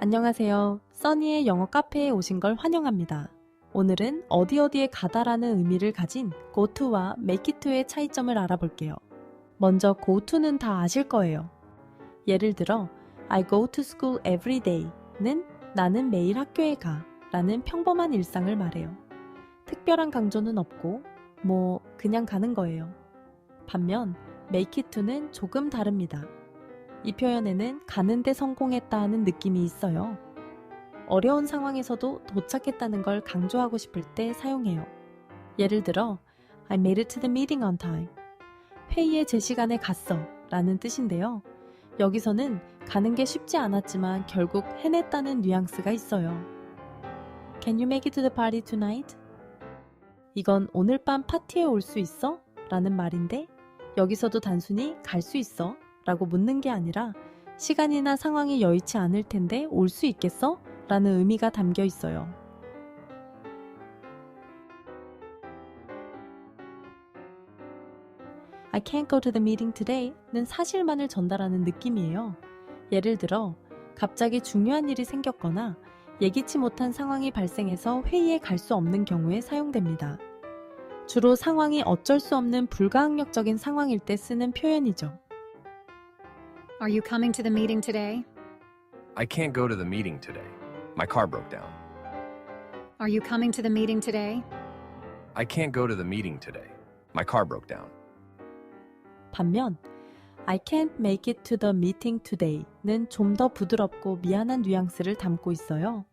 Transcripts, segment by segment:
안녕하세요. 써니의 영어 카페에 오신 걸 환영합니다. 오늘은 어디 어디에 가다라는 의미를 가진 go to와 make it to의 차이점을 알아볼게요. 먼저 go to는 다 아실 거예요. 예를 들어 I go to school every day는 나는 매일 학교에 가 라는 평범한 일상을 말해요. 특별한 강조는 없고 뭐 그냥 가는 거예요. 반면 make it to는 조금 다릅니다. 이 표현에는 가는데 성공했다 하는 느낌이 있어요. 어려운 상황에서도 도착했다는 걸 강조하고 싶을 때 사용해요. 예를 들어, I made it to the meeting on time. 회의에 제 시간에 갔어. 라는 뜻인데요. 여기서는 가는 게 쉽지 않았지만 결국 해냈다는 뉘앙스가 있어요. Can you make it to the party tonight? 이건 오늘 밤 파티에 올 수 있어? 라는 말인데, 여기서도 단순히 갈 수 있어? 라고 묻는 게 아니라 시간이나 상황이 여의치 않을 텐데 올 수 있겠어? 라는 의미가 담겨 있어요. I can't go to the meeting today는 사실만을 전달하는 느낌이에요. 예를 들어, 갑자기 중요한 일이 생겼거나 예기치 못한 상황이 발생해서 회의에 갈 수 없는 경우에 사용됩니다. 주로 상황이 어쩔 수 없는 불가항력적인 상황일 때 쓰는 표현이죠. Are you coming to the meeting today? I can't go to the meeting today. My car broke down. Are you coming to the meeting today? I can't go to the meeting today. My car broke down. 반면 I can't make it to the meeting today는 좀 더 부드럽고 미안한 뉘앙스를 담고 있어요.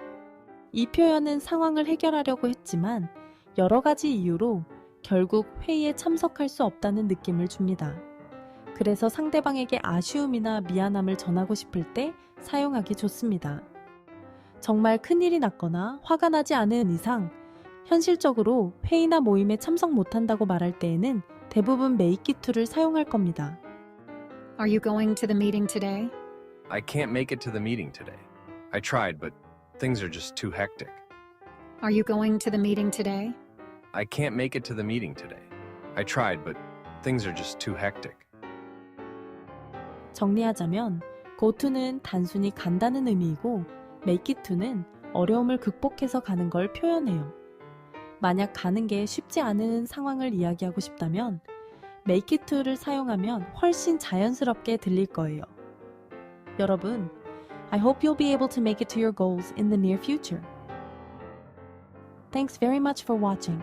이 표현은 상황을 해결하려고 했지만 여러 가지 이유로 결국 회의에 참석할 수 없다는 느낌을 줍니다. 그래서 상대방에게 아쉬움이나 미안함을 전하고 싶을 때 사용하기 좋습니다. 정말 큰일이 났거나 화가 나지 않은 이상 현실적으로 회의나 모임에 참석 못한다고 말할 때에는 대부분 make it to를 사용할 겁니다. Are you going to the meeting today? I can't make it to the meeting today. I tried, but things are just too hectic. Are you going to the meeting today? I can't make it to the meeting today. I tried, but things are just too hectic. 정리하자면 to는 단순히 간다는 의미이고 to는 어려움을 극복해서 가는 걸 표현해요. 만약 가는 게 쉽지 않은 상황을 이야기하고 싶다면 to를 사용하면 훨씬 자연스럽게 들릴 거예요. 여러분, I hope you'll be able to make it to your goals in the near future. Thanks very much for watching.